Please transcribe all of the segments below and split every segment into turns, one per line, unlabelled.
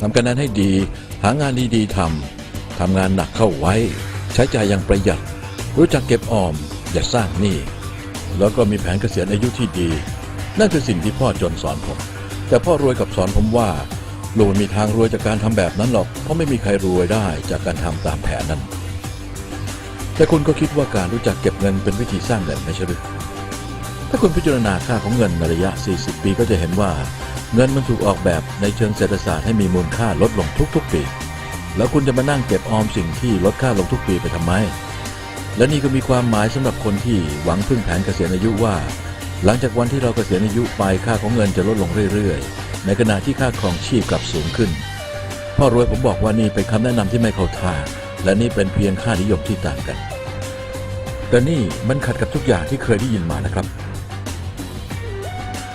ทำการนั้นให้ดี หางานดีๆทำทำงานหนักเข้าไว้ ใช้จ่ายอย่างประหยัด รู้จักเก็บออม อย่าสร้างหนี้แล้วก็มีแผนเกษียณอายุที่ดี นั่นคือสิ่งที่พ่อจนสอนผม แต่พ่อรวยกับสอนผมว่าลูกไม่มีทางรวยจากการทำแบบนั้นหรอก เพราะไม่มีใครรวยได้จากการทำตามแผนนั้น แต่คุณก็คิดว่าการรู้จักเก็บเงินเป็นวิธีสร้างเงินไม่ใช่หรือถ้าคุณพิจารณาค่าของเงินในระยะ 40 ปีก็จะเห็นว่า เงินมันถูกออกแบบในเชิงเศรษฐศาสตร์ให้มีมูลค่าลดลงทุกๆปี แล้วคุณจะมานั่งเก็บออมสิ่งที่ลดค่าลงทุกปีไปทำไม และนี่ก็มีความหมายสำหรับคนที่หวังพึ่งแผนเกษียณอายุว่า หลังจากวันที่เราเกษียณอายุไปค่าของเงินจะลดลงเรื่อยๆ ในขณะที่ค่าครองชีพกลับสูงขึ้น พ่อรวยผมบอกว่านี่เป็นคำแนะนำที่ไม่เข้าท่า และนี่เป็นเพียงค่านิยมที่ต่างกัน แต่นี่มันขัดกับทุกอย่างที่เคยได้ยินมานะครับ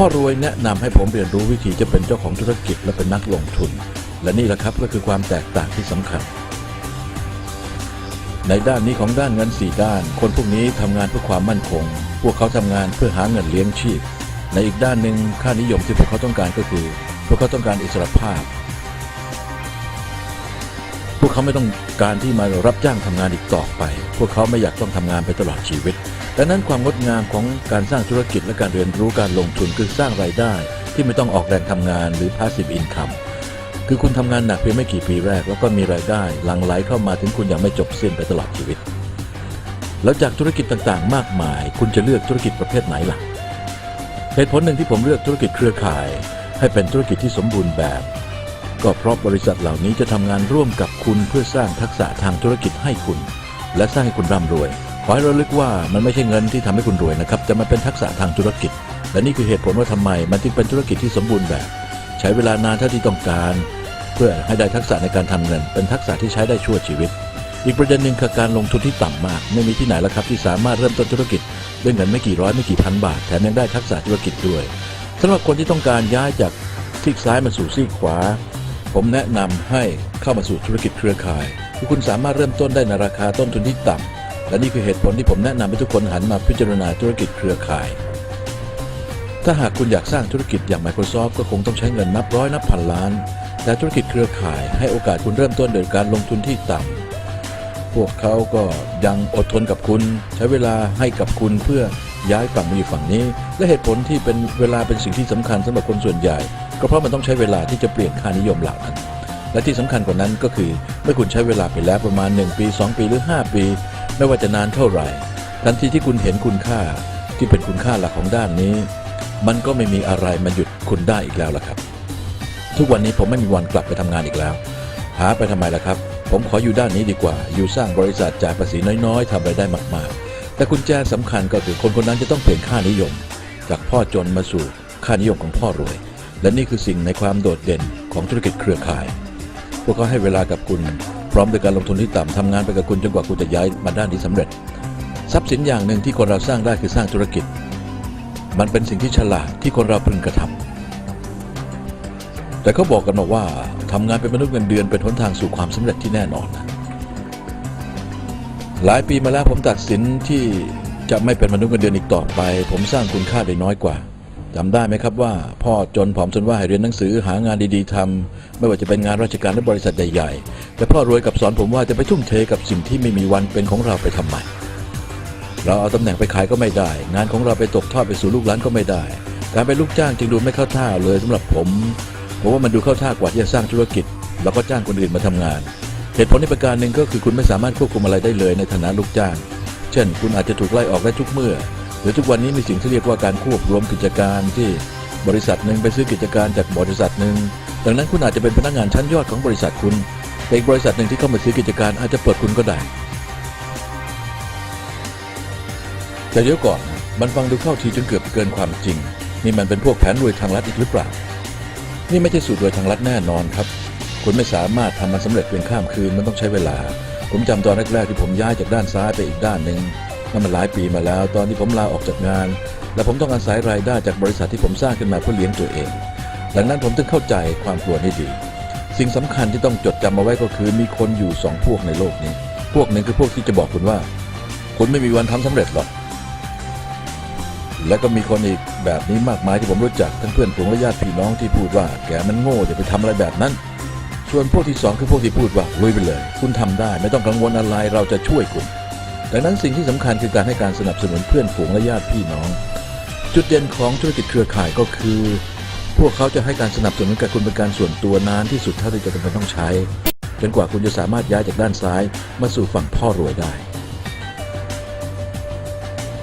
พ่อรวยแนะนำให้ผมเรียนรู้วิธีจะเป็นเจ้าของธุรกิจและเป็นนักลงทุน และนี่แหละครับก็คือความแตกต่างที่สำคัญ ในด้านนี้ของด้านเงินสี่ด้าน คนพวกนี้ทำงานเพื่อความมั่นคง พวกเขาทำงานเพื่อหาเงินเลี้ยงชีพ ในอีกด้านหนึ่งค่านิยมที่พวกเขาต้องการก็คือ พวกเขาต้องการอิสรภาพ พวกเขาไม่ต้องการที่มารับจ้างทำงานอีกต่อไป พวกเขาไม่อยากต้องทำงานไปตลอดชีวิต ดังนั้นความงดงามของการสร้างธุรกิจและการเรียนรู้การลงทุนคือสร้างรายได้ที่ไม่ต้องออกแรงทำงานหรือ passive income คือคุณทำงานหนักเพียงไม่กี่ปีแรก แล้วก็มีรายได้หลั่งไหลเข้ามาถึงคุณอย่างไม่จบสิ้นไปตลอดชีวิต แล้วจากธุรกิจต่างๆ มากมาย คุณจะเลือกธุรกิจประเภทไหนล่ะเหตุผลหนึ่งที่ผมเลือกธุรกิจเครือข่าย ให้เป็นธุรกิจที่สมบูรณ์แบบ ก็เพราะบริษัทเหล่านี้จะทำงานร่วมกับคุณเพื่อสร้างทักษะทางธุรกิจให้คุณ และสร้างให้คุณร่ำรวย ขอให้ระลึกว่ามันไม่ใช่เงินที่ทำให้คุณรวยนะครับแต่มันเป็นทักษะทางธุรกิจ และนี่คือเหตุผลว่าทำไมมันจึงเป็นธุรกิจที่สมบูรณ์แบบ ใช้เวลานานเท่าที่ต้องการ เพื่อให้ได้ทักษะในการทำเงิน เป็นทักษะที่ใช้ได้ชั่วชีวิต อีกประเด็นหนึ่งคือการลงทุนที่ต่ำมาก ไม่มีที่ไหนแล้วครับที่สามารถเริ่มต้นธุรกิจด้วยเงินไม่กี่ร้อยไม่กี่พันบาทแถมยังได้ทักษะธุรกิจด้วยสำหรับคนที่ต้องการย้ายจากซีกซ้ายมาสู่ซีกขวา ผมแนะนำให้เข้ามาสู่ธุรกิจเครือข่ายที่คุณสามารถเริ่มต้นได้ในราคาต้นทุนที่ต่ำ และนี่คือเหตุผลที่ผมแนะนำให้ทุกคนหันมาพิจารณาธุรกิจเครือข่าย ถ้าหากคุณอยากสร้างธุรกิจอย่าง Microsoft ก็คงต้องใช้เงินนับร้อยนับพันล้าน แต่ธุรกิจเครือข่ายให้โอกาสคุณเริ่มต้นโดยการลงทุนที่ต่ำพวกเขาก็ยังอดทนกับคุณ ใช้เวลาให้กับคุณเพื่อย้ายฝั่งมาอยู่ฝั่งนี้ และเหตุผลที่เป็นเวลาเป็นสิ่งที่สำคัญสำหรับคนส่วนใหญ่ ก็เพราะมันต้องใช้เวลาที่จะเปลี่ยนค่านิยมเหล่านั้น และที่สำคัญกว่านั้นก็คือเมื่อคุณใช้เวลาไปแล้วประมาณ 1 ปี 2 ปีหรือ 5 ปี ไม่ว่าจะนานเท่าไหร่ ทันทีที่คุณเห็นคุณค่าที่เป็นคุณค่าหลักของด้านนี้ มันก็ไม่มีอะไรมาหยุดคุณได้อีกแล้วล่ะครับ ทุกวันนี้ผมไม่มีวันกลับไปทำงานอีกแล้ว หาไปทำไมล่ะครับ ผมขออยู่ด้านนี้ดีกว่า อยู่สร้างบริษัทจ่ายภาษีน้อยๆทำรายได้มากๆ แต่กุญแจสำคัญก็คือคนคนนั้นจะต้องเปลี่ยนค่านิยม จากพ่อจนมาสู่ค่านิยมของพ่อรวย และนี่คือสิ่งในความโดดเด่นของธุรกิจเครือข่าย พวกเขาให้เวลากับคุณ ร้อมด้วยการลงทุนที่ต่ำทำงานไปกับคุณจนกว่าคุณจะย้ายมาด้านที่สำเร็จ ทรัพย์สินอย่างหนึ่งที่คนเราสร้างได้คือสร้างธุรกิจ มันเป็นสิ่งที่ฉลาดที่คนเราพึงกระทำแต่เขาบอกกันมาว่าทำงานเป็นมนุษย์เงินเดือนเป็นหนทางสู่ความสำเร็จที่แน่นอนนะหลายปีมาแล้วผมตัดสินที่จะไม่เป็นมนุษย์เงินเดือนอีกต่อไป ผมสร้างคุณค่าได้น้อยกว่าจำได้ไหมครับว่า พ่อจนผอมจนว่าให้เรียนหนังสือหางานดีๆทำไม่ว่าจะเป็นงานราชการหรือบริษัทใหญ่ๆ แต่พ่อรวยกับสอนผมว่าจะไปทุ่มเทกับสิ่งที่ไม่มีวันเป็นของเราไปทำไม เราเอาตำแหน่งไปขายก็ไม่ได้ งานของเราไปตกทอดไปสู่ลูกหลานก็ไม่ได้ การเป็นลูกจ้างจึงดูไม่เข้าท่าเลยสำหรับผมผมว่ามันดูเข้าท่ากว่าที่จะสร้างธุรกิจ แล้วก็จ้างคนอื่นมาทำงาน เหตุผลในประการหนึ่งก็คือคุณไม่สามารถควบคุมอะไรได้เลยในฐานะลูกจ้าง เช่น คุณอาจจะถูกไล่ออกได้ทุกเมื่อ หรือทุกวันนี้มีสิ่งที่เรียกว่าการควบรวมกิจการที่บริษัทหนึ่งไปซื้อกิจการจากบริษัทหนึ่งดังนั้นคุณอาจจะเป็นพนักงานชั้นยอดของบริษัทคุณ แต่อีกบริษัทหนึ่งที่เข้ามาซื้อกิจการอาจจะเปิดคุณก็ได้ แต่เดี๋ยวก่อนนะมันฟังดูเข้าทีจนเกือบเกินความจริง นี่มันเป็นพวกแผนรวยทางลัดอีกหรือเปล่า นี่ไม่ใช่สูตรรวยทางลัดแน่นอนครับ คุณไม่สามารถทำมันสำเร็จเพียงข้ามคืนมันต้องใช้เวลา ผมจำตอนแรกๆที่ผมย้ายจากด้านซ้ายไปอีกด้านหนึ่งนั่นมันหลายปีมาแล้ว ตอนที่ผมลาออกจากงาน และผมต้องอาศัยรายได้จากบริษัทที่ผมสร้างขึ้นมาเพื่อเลี้ยงตัวเอง ดังนั้นผมจึงเข้าใจความกลัวนี้ดี สิ่งสำคัญที่ต้องจดจำเอาไว้ก็คือมีคนอยู่สองพวกในโลกนี้ พวกหนึ่งคือพวกที่จะบอกคุณว่า คุณไม่มีวันทำสำเร็จหรอก และก็มีคนอีกแบบนี้มากมายที่ผมรู้จักทั้งเพื่อนฝูงและญาติพี่น้องที่พูดว่าแกมันโง่อย่าไปทำอะไรแบบนั้น ส่วนพวกที่สองคือพวกที่พูดว่าลุยไปเลย คุณทำได้ไม่ต้องกังวลอะไรเราจะช่วยคุณดังนั้นสิ่งที่สำคัญคือการให้การสนับสนุนเพื่อนฝูงและญาติพี่น้อง จุดเด่นของธุรกิจเครือข่ายก็คือ พวกเขาจะให้การสนับสนุนกับคุณเป็นการส่วนตัวนานที่สุดเท่าที่จะจำเป็นต้องใช้ จนกว่าคุณจะสามารถย้ายจากด้านซ้ายมาสู่ฝั่งพ่อรวยได้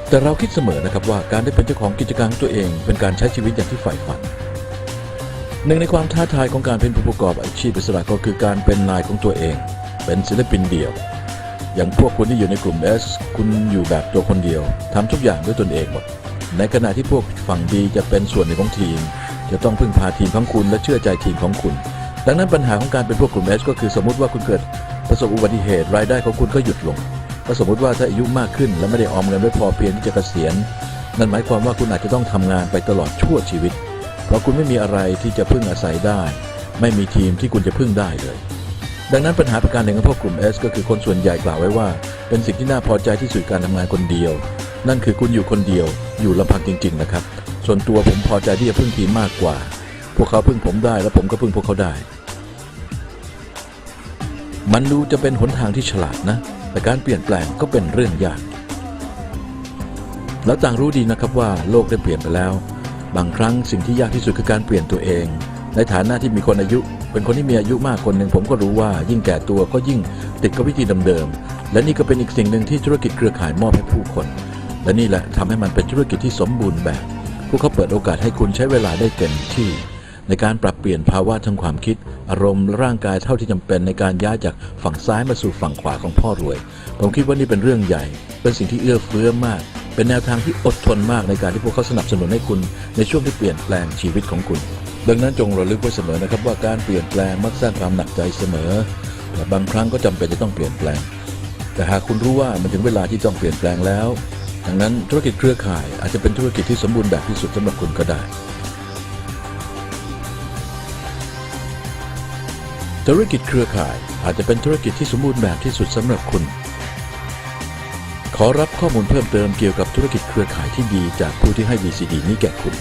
แต่เราคิดเสมอนะครับว่าการได้เป็นเจ้าของกิจการตัวเอง เป็นการใช้ชีวิตอย่างที่ใฝ่ฝัน หนึ่งในความท้าทายของการเป็นผู้ประกอบอาชีพอิสระก็คือการเป็นนายของตัวเอง เป็นศิลปินเดี่ยว อย่างพวกคุณที่อยู่ในกลุ่ม S คุณอยู่แบบตัวคนเดียวทำทุกอย่างด้วยตนเองหมดในขณะที่พวกฝั่ง B จะเป็นส่วนหนึ่งของทีม จะต้องพึ่งพาทีมของคุณและเชื่อใจทีมของคุณ ดังนั้นปัญหาของการเป็นพวกกลุ่ม S ก็คือสมมติว่าคุณเกิดประสบอุบัติเหตุรายได้ของคุณก็หยุดลงก็สมมติว่าถ้าอายุมากขึ้น และไม่ได้ออมเงินไว้พอเพียงที่จะเกษียณ นั่นหมายความว่าคุณอาจจะต้องทำงานไปตลอดชั่วชีวิต เพราะคุณไม่มีอะไรที่จะพึ่งอาศัยได้ ไม่มีทีมที่คุณจะพึ่งได้เลย ดังนั้นปัญหาประการหนึ่งของพวกกลุ่ม S ก็คือคนส่วนใหญ่กล่าวไว้ว่า เป็นสิ่งที่น่าพอใจที่สุดการทำงานคนเดียว นั่นคือคุณอยู่คนเดียวอยู่ลำพังจริง ๆ นะครับ ส่วนตัวผมพอใจที่จะพึ่งทีมมากกว่า พวกเขาพึ่งผมได้และผมก็พึ่งพวกเขาได้ มันดูจะเป็นหนทางที่ฉลาดนะ แต่การเปลี่ยนแปลงก็เป็นเรื่องยาก แล้วต่างรู้ดีนะครับว่าโลกได้เปลี่ยนไปแล้ว บางครั้งสิ่งที่ยากที่สุดคือการเปลี่ยนตัวเอง ในฐานะที่มีคนอายุ เป็นคนที่มีอายุมากคนหนึ่งผมก็รู้ว่ายิ่งแก่ตัวก็ยิ่งติดกับวิธีเดิมๆ และนี่ก็เป็นอีกสิ่งหนึ่งที่ธุรกิจเครือข่ายมอบให้ผู้คน และนี่แหละทำให้มันเป็นธุรกิจที่สมบูรณ์แบบ วกเขาเปิดโอกาสให้คุณใช้เวลาได้เต็มที่ ในการปรับเปลี่ยนภาวะทางความคิด อารมณ์ร่างกายเท่าที่จำเป็นในการย้ายจากฝั่งซ้ายมาสู่ฝั่งขวาของพ่อรวย ผมคิดว่านี่เป็นเรื่องใหญ่ เป็นสิ่งที่เอื้อเฟื้อมาก เป็นแนวทางที่อดทนมากในการที่พวกเขาสนับสนุนให้คุณ ในช่วงที่เปลี่ยนแปลงชีวิตของคุณ ดังนั้นจงระลึกไว้เสมอนะครับว่าการเปลี่ยนแปลงมักสร้างความหนักใจเสมอและบางครั้งก็จำเป็นจะต้องเปลี่ยนแปลง แต่หากคุณรู้ว่ามันถึงเวลาที่ต้องเปลี่ยนแปลงแล้ว ดังนั้นธุรกิจเครือข่ายอาจจะเป็นธุรกิจที่สมบูรณ์แบบที่สุดสำหรับคุณก็ได้ธุรกิจเครือข่ายอาจจะเป็นธุรกิจที่สมบูรณ์แบบที่สุดสำหรับคุณ ขอรับข้อมูลเพิ่มเติมเกี่ยวกับธุรกิจเครือข่ายที่ดีจากผู้ที่ให้ VCD นี้แก่คุณ